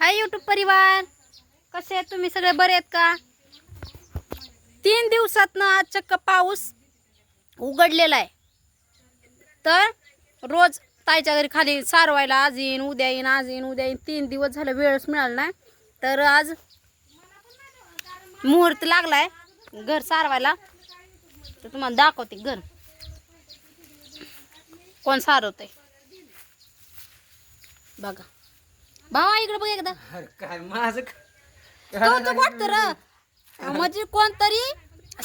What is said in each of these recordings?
Hi YouTube परिवार. कसे आहेत तुम्ही? सगळे बरे आहेत का? तीन दिवसातनं आज चक्क पाऊस उघडलेला आहे. तर रोज ताईच्या घरी खाली सारवायला आज येईन उद्या येईन आज येईन उद्या येईन. तीन दिवस झालं वेळच मिळाला नाही. तर आज मुहूर्त लागलाय घर सारवायला. तर तुम्हाला दाखवते घर. कोण सारवते बघा. भावा इकडे बघ एकदा. अरे काय माझं कौतुक वाटतं र म्हणजे कोणतरी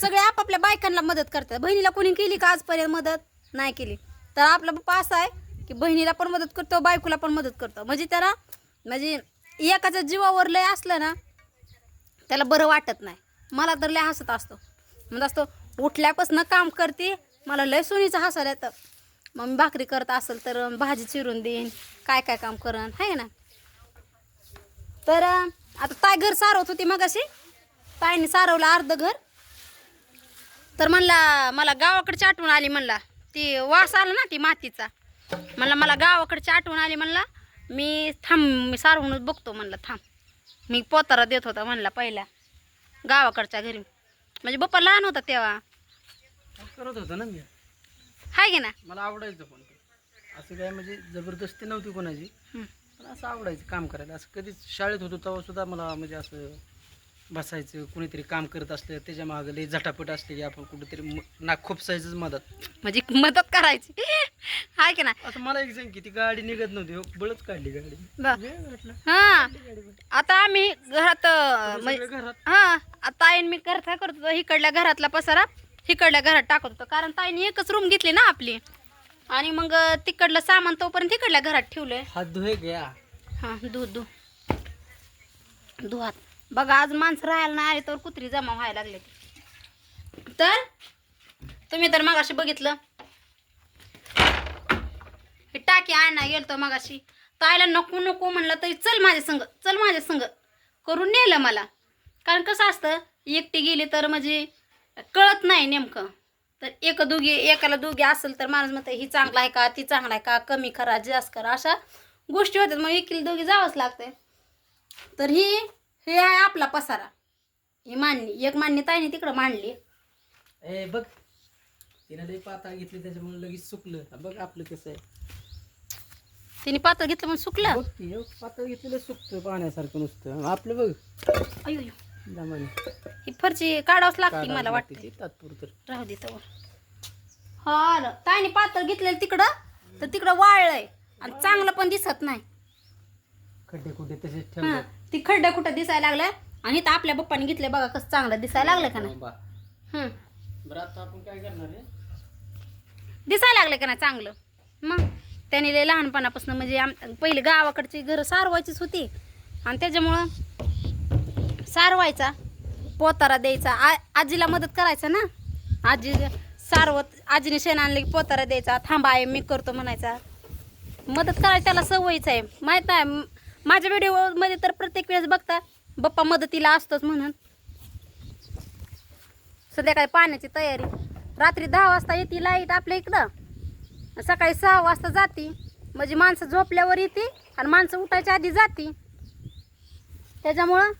सगळे आपापल्या बायकांना मदत करतात. बहिणीला कोणी केली का आजपर्यंत मदत? नाही केली. तर आपला पप्पा असा आहे की बहिणीला पण मदत करतो बायकोला पण मदत करतो. म्हणजे त्याला म्हणजे एकाच्या जीवावर लय असलं ना त्याला बरं वाटत नाही. मला तर लय हसत असतो. म्हणजे असतो उठल्यापासून काम करते मला लय सोनीचं हसायला येतं. मग मी भाकरी करत असेल तर भाजी चिरून देईन काय काय काम करण आहे ना तर आता ताय घर सारवत होती मगाशी. ताईने सारवलं अर्ध घर. तर म्हणला मला गावाकडची आठवण आली म्हणला. ती वास आला ना ती मातीचा. म्हणला मला गावाकडची आठवण आली म्हणला. मी थांब मी सारवूनच बघतो म्हणलं थांब. मी पोतारा देत होता म्हणला पहिला गावाकडच्या घरी. म्हणजे बाप्पा लहान होता तेव्हा. करत होतो ना मी. हाय की ना? मला आवडायचं पण. असं काय म्हणजे जबरदस्ती नव्हती कोणाची. पण असं आवडायचं काम करायला. असं कधीच शाळेत होतो तेव्हा सुद्धा मला म्हणजे असं बसायचं कुणीतरी काम करत असलं त्याच्या मागं लई झटापट असले की आपण कुठेतरी म- नाक खोपसायचंच मदत. म्हणजे मदत करायची. हाय की ना असं मला एक सांग की ती गाडी निघत नव्हती हो, बळच काढली गाडी. ब- वेळ वाटला हा. आता आम्ही घरात अं, म्हणजे सगळे घरात? हा आता ताईन मी करत करत होतो इकडल्या घरातला पसारा इकडल्या घरात टाकत होतो. कारण ताईने एकच रूम घेतली ना आपली. आणि मग तिकडलं सामान तोपर्यंत तिकडल्या घरात ठेवलंय. हात धुये घ्या हा दूध दू दुहात बघा आज माणसं राहायला नाही आली तर कुत्री जमा व्हायला लागले. तर तुम्ही तर मगाशी बघितलं. हे टाकी आणा गेलतो मगाशी. ताईला नको नको म्हणलं तरी चल माझ्या संग चल माझ्या संग. करून नेलं मला. कारण कसं असतं एकटी गेली तर म्हणजे कळत नाही नेमकं. तर एक दोघी एकाला दोघी असेल तर माणूस म्हणतं ही चांगला आहे का? ती चांगला आहे का? कमी करा जास्त करा. अशा गोष्टी होतात मग एकीला दोघी जावंच लागतंय. तर ही हे आहे आपला पसारा. ही मांडणी एक मांडणी ताईने तिकडं मांडली. ए बघ. तिने लई पाता घेतली त्याच्यामुळे लगेच सुकलं. बघ आपलं कसं आहे. तिने पातळ घेतलं म्हणून सुकलं? बघ हो, पातळ घेतलेलं सुकतं पाण्यासारखं नुसतं. आपलं बघ. अयो अयो. ही फरची काढावंच लागते मला वाटते. तात्पुरतं. राहू दे तर हा. ताईने पातळ घेतलेलं तिकडं तर तिकडं वाळलंय आणि चांगलं पण दिसत नाही. खड्डे खुड्डे तसेच ती खड्डा कुठं दिसायला लागलाय? आणि इथं आपल्या पप्पाने घेतलंय बघा कसं चांगलं दिसायला लागलं का नाही. बा. हम्म. बरं आता आपण काय करणार आहे? दिसायला लागलं का नाही चांगलं? मग त्याने लय लहानपणापासून म्हणजे आम पहिले गावाकडची घरं सारवायचीच होती. आणि त्याच्यामुळं सारवायचा पोतारा द्यायचा. आ आजीला मदत करायचा ना? आजी सारवत आजीने शेण आणलं की पोतारा द्यायचा. थांबा आहे मी करतो म्हणायचा. मदत करायची त्याला सवयीच आहे. माहीत आहे माझ्या व्हिडिओमध्ये तर प्रत्येक वेळेस बघता बप्पा मदतीला असतोच म्हणून. संध्याकाळी पाण्याची तयारी. रात्री दहा वाजता येते लाइट आपल्या इकडं. सकाळी सहा वाजता जाते. म्हणजे माणसं झोपल्यावर येते आणि माणसं उठायच्या आधी जाते. त्याच्यामुळं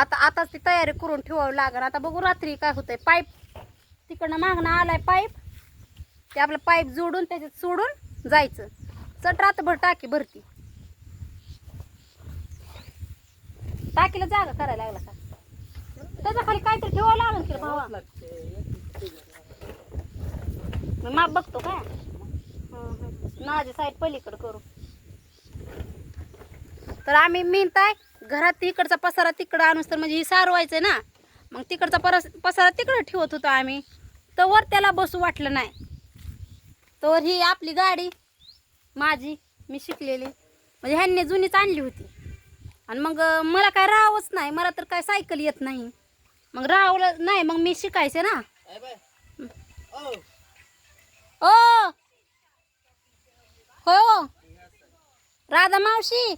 आता आताच ती तयारी करून ठेवावी लागेल. आता बघू रात्री काय होतंय. पाईप तिकडनं मागणं आलाय पाईप. ते आपलं पाईप जोडून त्याच्यात सोडून जायचं. चट रात्रभर टाकी भरती. टाकीला जागा करायला लागला का? त्याच्याखाली काहीतरी ठेवावं लागेल की भावा? मी माप बघतो का नाजी साईड पलीकडे करू. तर आम्ही मिनताय घरात इकडचा पसारा तिकडं आणूस तर म्हणजे ही सारवायचं ना. मग तिकडचा परस पसारा तिकडं ठेवत होतो आम्ही. तवर त्याला बसू वाटलं नाही. तवर ही आपली गाडी माझी मी शिकलेली. म्हणजे ह्यांनी जुनीच आणली होती. आणि मग मला काय राहावंच नाही. मला तर काय सायकल येत नाही. मग राहावलं नाही मग मी शिकायचे ना. ओ. हो. राधा मावशी.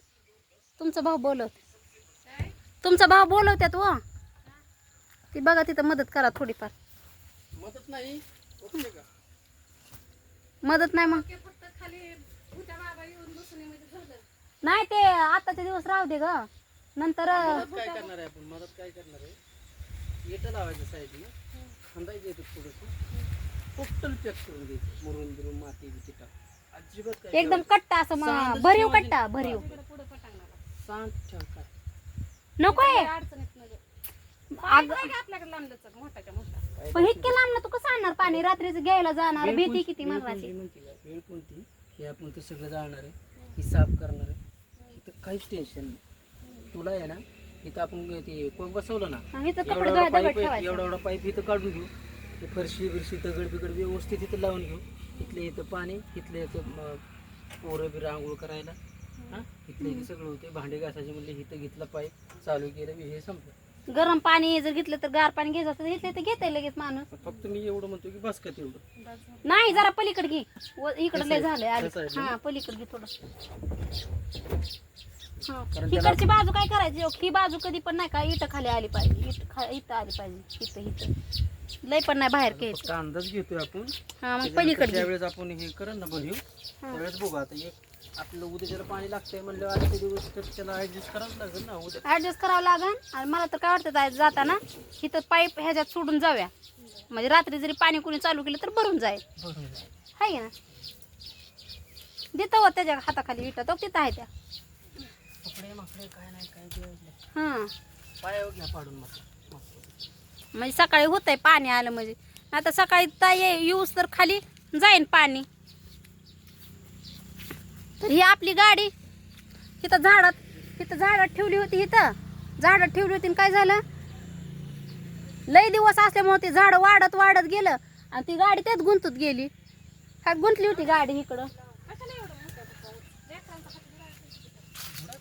तुमचा भाऊ बोलवत तुमचा भाऊ बोलवत्यात व. ती बघा तिथं मदत करा थोडीफार. मदत नाही? ओके का? मदत नाही मग. नाही ते आताचे दिवस राहू दे ग. नंतर मदत काय करणार आहे आपण? मदत काय करणार आहे? येतं लावायचं साईडला खांदायचं येतं थोडंसं टोटल पॅक करून द्यायचं मुरून बिरून माती बिती टाक. अजिबात काय एकदम कट्टा असं भरीव कट्टा भरीव. सांग ठेव काय आपल्याकडे मोठ्याच्या मोठा पण इतके लांब ना तू कसं आणणार पाणी? रात्रीच घ्यायला जाणार भीती किती वेळ मरणाची? कोणती? माहिती का? वेळ कोणती? हे आपण ते सगळं जाळणार आहे. ही साफ करणार आहे. इथं काहीच टेन्शन नाही. तुला आहे ना इथं आपण ते कोण बसवलं ना हा, इथं एवढा कपडे एवढा धुवायला पाईप आहे, ठेवायचा. एवढा एवढा पाईप इथं काढून घेऊ. ते फरशी बिरशी दगड बिगड व्यवस्थित इथं लावून घेऊ. इथले इथं पाणी इथले इथं म, पोरं बिरं आंघोळ करायला. हा? इथले सगळं होते भांडे घासायचे म्हणले घेतलं पाईप चालू केलं हे संपलं. गरम पाणी जर घेतलं तर गार पाणी घ्यायचं असतं घेतलं तर घेते लगेच माणूस. फक्त मी एवढं म्हणतो की बस का तेवढं? नाही जरा पलीकडे घे. व- इकडं लय झालंय हा पलीकडे घे थोडं. हा. कारण त्याला- इकडची बाजू काय करायची? हो, ही बाजू कधी पण नाही का इथं खाली आली पाहिजे इथं खा- इथं आली पाहिजे इथं इथं. लय पण नाही बाहेर फक्त घ्यायचं अंदाज घेतोय आपण. हा मग त्याच्यानंतर पलीकडे घे. ज्यावेळेस आपण हे करेल ना त्यावेळेस बघू. आता एक त्याला पाणी लागतंय म्हणलं आजचे दिवस तर त्याला ऍडजस्ट करावंच लागेल ना उद्या. ऍडजस्ट करावं लागन आणि मला तर काय वाटतं जाताना इथं पाईप ह्याच्यात सोडून जाऊया. म्हणजे रात्री जरी पाणी कोणी चालू केलं तर भरून जाईल. बरोबर आहे ना? देतो हो त्याच्या हाताखाली इटा. तो तिथं आहे त्या. कपडे माकडे काय नाही काय दिवस हां. पायावर घ्या पाडून मग म्हणजे सकाळी होत आहे पाणी आलं म्हणजे. आता सकाळी ताई येऊस तर खाली जाईन पाणी. तर ही आपली गाडी. इथं झाडात इथं झाडात ठेवली होती इथं. झाडात ठेवली होती काय झालं? लय दिवस असल्यामुळे ते झाड वाढत वाढत गेलं आणि ती गाडी त्यात गुंतत गेली. काय गुंतली होती गाडी इकडं?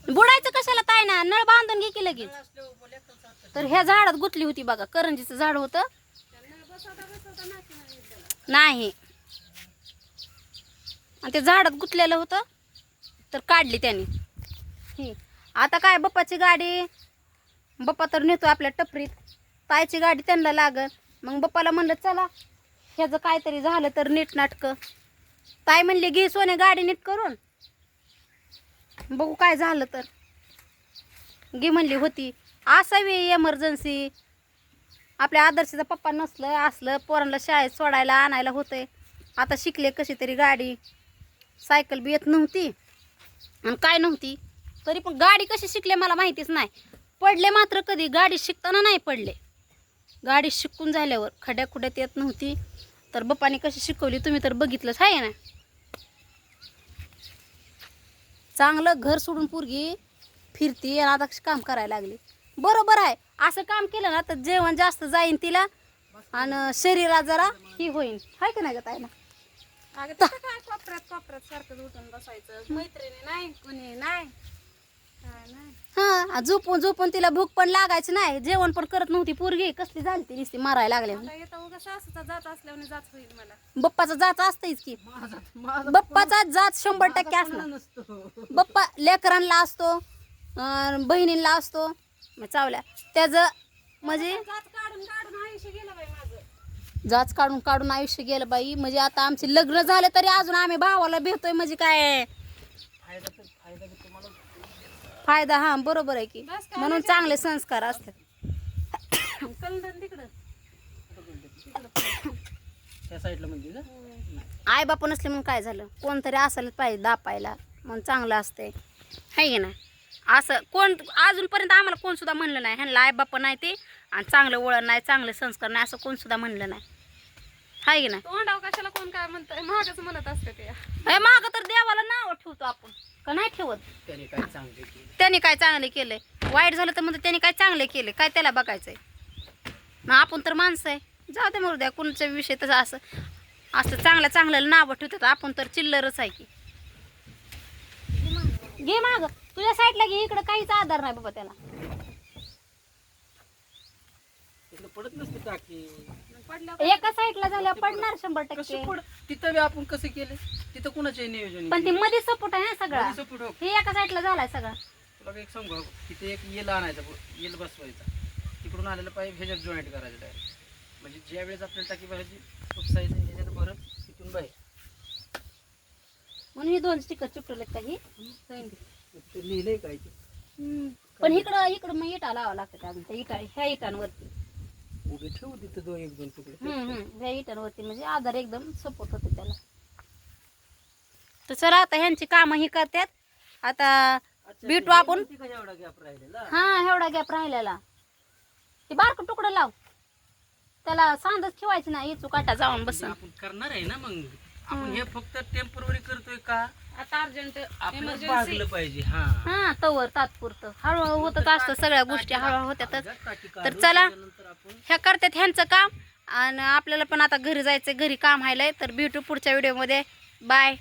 बुडायचं कशाला ताय ना? नळ बांधून घे की लगेच. तर ह्या झाडात गुतली होती बघा. करंजीचं झाड होतं. नाही. आणि ते झाडात गुतलेलं होतं. तर काढली त्याने. ही आता काय बप्पाची गाडी? बप्पा तर नेतो आपल्या टपरीत. ताईची गाडी त्यांना लागल. मग बप्पाला म्हणलं चला ह्याचं काहीतरी झालं तर नीट नाटकं. ताई म्हणली घे सोने गाडी नीट करून. बघू काय झालं तर. घे म्हणली होती. असावी एमर्जन्सी आपल्या आदर्शीचा पप्पा नसलं असलं पोरांना शाळेत सोडायला आणायला होतंय. आता शिकले कशी तरी गाडी. सायकल बी येत नव्हती. आणि काय नव्हती? तरी पण गाडी कशी शिकले मला माहितीच नाही. पडले मात्र कधी गाडी शिकताना नाही पडले. गाडी शिकून झाल्यावर खड्या खुड्यात येत नव्हती. तर बप्पाने कशी शिकवली तुम्ही तर बघितलंच आहे ना? चांगलं घर सोडून पोरगी फिरती आणि आता काम करायला लागली. बरोबर आहे. असं काम केलं ना तर जेवण जास्त जाईन तिला आणि शरीराला जरा ही होईन. हाय का नाही ग ताई ना? अगं तिथं काय कोपऱ्यात कोपऱ्यात सारखं उठून बसायचं. मैत्रिणी नाही कुणी नाही. काय नाही. हा झोपून झोपून तिला भूक पण लागायची नाही. जेवण पण करत नव्हती पोरगी. कसली झाली ती नुसती मारायला लागल्या आता येतं उगा सासूचा जात असल्याने जात होईल मला. बप्पाचा जात असतेच की. माझा माझा बप्पाचा जात शंभर टक्के असणार. नसतो. बप्पा लेकरांना असतो अं, बहिणींना असतो. मग चावल्या. त्याचं म्हणजे जात काढून काढून आयुष्य गेलं बाई माझं जाच काढून काढून आयुष्य गेलं बाई. म्हणजे आता आमचे लग्न झाले तरी अजून आम्ही भावाला भेटतोय म्हणजे काय? फायदा तर फायदा तर तुम्हाला फायदा हा बरोबर आहे की. म्हणून चांगले संस्कार असतात. म्हणजे ना. आई बापा नसले म्हणून काय झालं? कोणतरी असायला पाहिजे दापायला. म्हणून चांगलं असतंय. की नाही? असं कोण अजूनपर्यंत आम्हाला कोण सुद्धा म्हणलं नाही. ह्यांना आई बापा नाही ते आणि चांगलं वळण नाही चांगले संस्कार नाही असं कोण सुद्धा म्हणलं नाही. आहे की नाही? तोंडाव कशाला कोण काय म्हणतंय? महागच म्हणत असते ते. हे मागं तर देवाला नाव ठेवतो आपण. का नाही ठेवत? त्याने काय चांगले केले? त्याने काय चांगले केलंय वाईट झालं तर म्हणजे त्याने काय चांगले केले? काय त्याला बघायचंय? मग आपण तर माणसं आहे. जाऊ दे मरू द्या कोणाच्या विषय तसं असं असं चांगल्या चांगल्याला नावं ठेवतात. आपण तर चिल्लरच आहे की. घे माग. तुझ्या साईडला घे इकडं काहीच आधार नाही बाबा त्याला. तिकडे पडत नसते टाकी. एका साईडला झाल्या पडणार शंभर टक्के. पड तिथं बी आपण कसं केलं? तिथं कुणाचे नियोजन पण ती मध्ये सपोर्ट आहे ना सगळा. support हो. हे एका साईडला झालाय सगळा. तुला एक सांगू का? तिथे एक येल आणायचा ब- येल बसवायचा. तिकडून आलेला पाईप ह्याच्यात जॉईंट करायचं डायरेक्ट म्हणजे ज्या वेळेस आपल्याला टाकी भरायची उपसायचं ह्याच्यात भरत तिथून बाहेर. म्हणून ही दोन स्टिकर चिपटवलेत काही ते लिहिलंय काय ते. पण इकडं इकडं मग इटा लावा लागतात अजून त्या इटा ह्या इटांवरती. उभे ठेवू तिथं दोन एक दोन तुकडे? हम्म, हम्म. ह्या इटांवरती म्हणजे आधार एकदम सपोर्ट होते त्याला. तर चला आता ह्यांची कामं ही करतात. आता अच्छा, भेटू हे एवढा गॅप राहिलेला? हा एवढा गॅप राहिलेला. ते बारक तुकडं लाव. त्याला सांदच ठेवायचं ना इचू काटा जाऊन बस म्हणजे आपण करणार आहे ना मग? आपण हे. फक्त टेंपररी करतोय का? आता अर्जंट भागलं पाहिजे हा. हा तवर तात्पुरतं. हळूहळू होतच असतं सगळ्या गोष्टी हळूहळू होत्यातच. तर चला आपण ह्या करतात ह्यांचं काम. आणि आपल्याला पण आता घरी जायचं घरी काम व्हायलंय. तर भेटू पुढच्या व्हिडिओमध्ये बाय